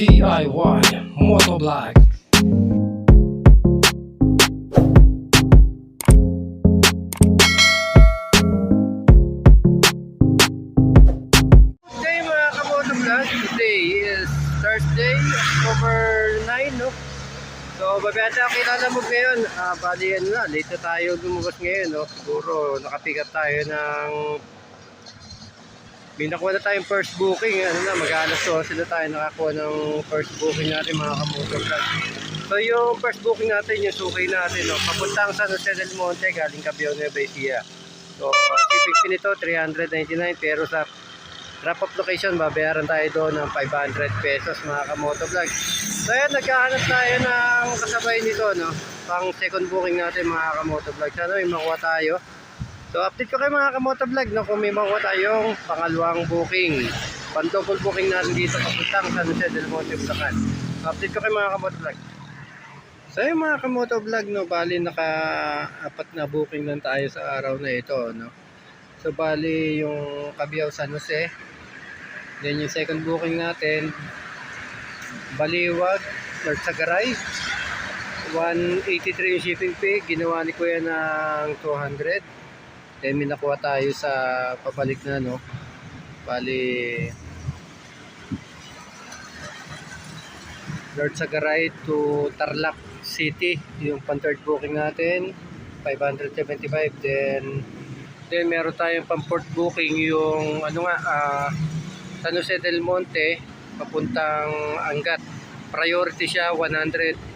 DIY Motovlog Today mga kamoto vlog, today is Thursday, October 9, no? So, babiyata kilala mo ngayon. Ah, bali yan na, late na tayo lumabas ngayon, no? Siguro nakapick up tayo ng... May nakuha na tayong first booking. Ano na, mag-alas 12 na tayo nakakuha ng first booking natin mga kamoto vlog. So, yung first booking natin, yung sukay natin, no? Papuntang San Jose del Monte, galing Cabiao Nueva Ecija. So, fee nito, 399 pero sa drop off location, babayaran tayo doon ng 500 pesos mga kamoto vlog. So ayan, nagkahanap tayo ng kasabay nito, no? Pang second booking natin mga kamoto vlog. Sana may makuha tayo. So update ko kay mga kamoto vlog no, kung may makuha tayong pangalawang booking. Pang double booking natin dito papuntang San Jose del Monte, Bulacan. So, update ko kay mga kamoto vlog. So yung mga kamoto vlog, no, bali naka-apat na booking lang tayo sa araw na ito, no? So bali yung Cabiao San Jose, then yung second booking natin, Baliwag, North Sagaray, 183 yung shipping fee, ginawa ni Kuya ng 200. Then may nakuha tayo sa pabalik na, no? Bali, North Sagaray to Tarlac City, yung pan third booking natin, 575. Then, then meron tayong pang fourth booking yung ano nga, ah, San Jose del Monte, papuntang Angat. Priority siya 100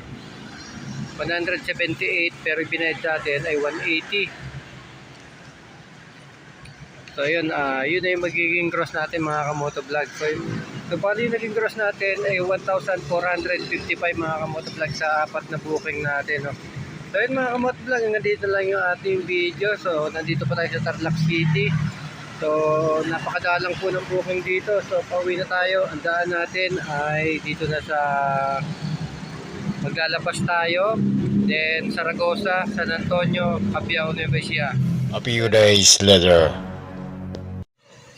178 pero binayad natin ay 180. So yun, ah yun na yung magiging gross natin mga kamoto vlog. So, so bali naging gross natin ay 1,455 mga kamoto vlog sa apat na booking natin. No? So yun mga kamoto vlog, nandito lang yung ating video. So nandito pa tayo sa Tarlac City. So napakadalang po ng booking dito. So pauwi na tayo. Ang daan natin ay dito na sa maglalabas tayo. Then Saragosa, San Antonio, Nueva Ecija. A few days later.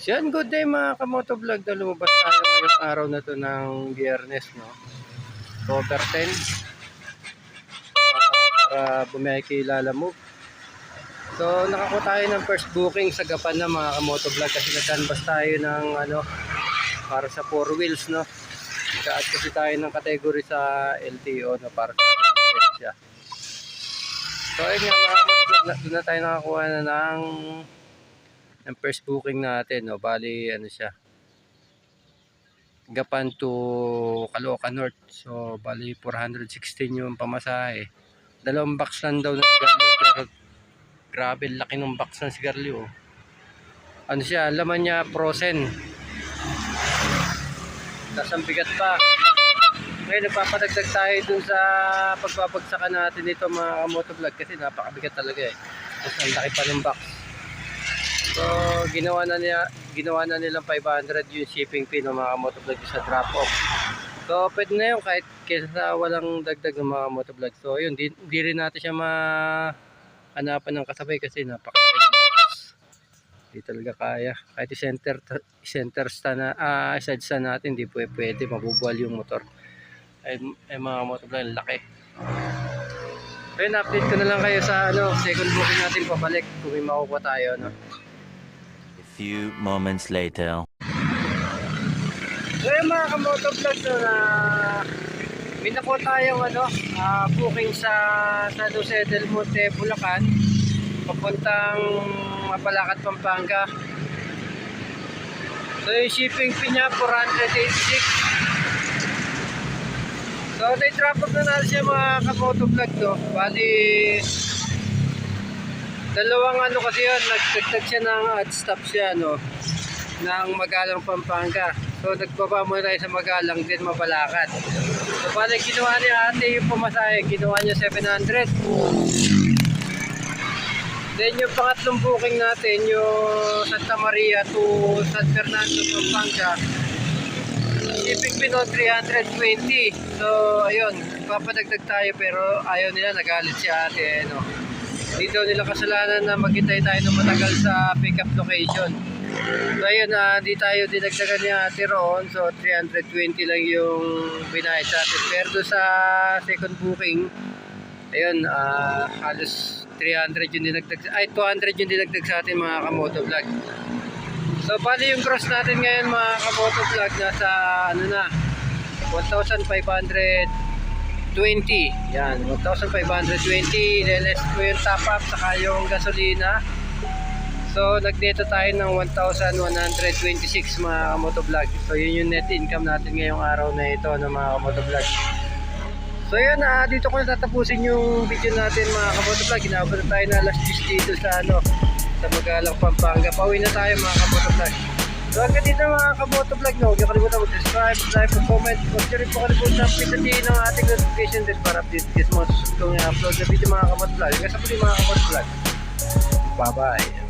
Yan, good day mga kamoto vlog na lumabas tayo ngayong araw na to ng biyernes, no? October 10. Ah, para bumiyahe kay Lala Move. So, nakakuha tayo ng first booking sa Gapan na mga kamoto vlog kasi nag-canvas tayo ng ano, para sa four wheels, no? Nag-add kasi tayo ng category sa LTO, no? Para sa lisensya. So, ayun nga mga kamoto doon na tayo nakakuha na ng ang first booking natin, no, bali ano siya. Gapan to Caloocan North. So, bali 416 yung pamasahe. Dalawang box lang daw ng sigarilyo pero grabe laki ng box ng sigarilyo. oh. Ano siya, laman niya frozen. Tapos ang bigat pa. Ngayon, nagpapadagdag tayo dun sa pagbabagsakan natin nito mga motovlog kasi napakabigat talaga eh. Tapos ang laki pa ng box. So, ginawa na niya, ginawa na nilang 500 yung shipping fee ng mga motovlog sa drop off. So, pwede na yun kahit kesa sa walang dagdag ng mga motovlog. So, yun, di, di rin natin siya mahanapan ng kasabay kasi napaka Di talaga kaya. Kahit i-center, i-center stand na, ah, side stand natin, di pwede, pwede mabubuwal yung motor. Ay, ay mga motovlog, laki. Ayun, update ko na lang kayo sa ano, second booking natin pabalik kung may makukuha tayo. No? Few moments later. So yung mga kamotovlog no, na may nakuha tayong ano, ah, booking sa San Jose del Monte, Bulacan. Papuntang Mapalacat, Pampanga. So yung shipping fee niya 486 so na-drop off na natin siya mga kamotovlog no. Bali dalawang ano kasi yun nagtagtag siya ng ad stop siya no ng Magalang Pampanga. So nagbaba muna tayo sa Magalang din Mabalacat. So balik ginawa ni ate yung pumasahe, ginawa niya 700. Then yung pangatlong booking natin, yung Santa Maria to San Fernando, Pampanga. Shipping fee no, 320. So ayun, papadagdag tayo pero ayaw nila, nagalit si ate. Ano. Hindi daw nila kasalanan na maghintay tayo ng matagal sa pick-up location. So ayun, ah, di tayo dinagdagan ni ate roon. So 320 lang yung binayad sa atin. Pero sa second booking, ayun, ah, halos 300 yung dinagdag, ay 200 yung dinagdag sa atin mga kamoto vlog. So bali yung cross natin ngayon mga kamoto vlog nasa ano na 1,520 yan 1,520 niles ko yung top up saka yung gasolina so nagneto tayo ng 1,126 mga kamoto vlog so yun yung net income natin ngayong araw na ito ng mga kamoto vlog So yun, ah, dito ko na tatapusin yung video natin mga kamoto vlog. Inabot na tayo na alas 10 dito sa ano, sa Magalang Pampanga. Pauwi na tayo mga kamoto vlog. So hanggang dito mga kamoto vlog, no, huwag niyo kalimutan mag-subscribe, like, comment. Huwag niyo rin po kalimutan pindutin ang ating notification bell para update sa mga susunod kong i-upload na video mga kamoto vlog. Hanggang sa muli mga kamoto vlog. Bye-bye.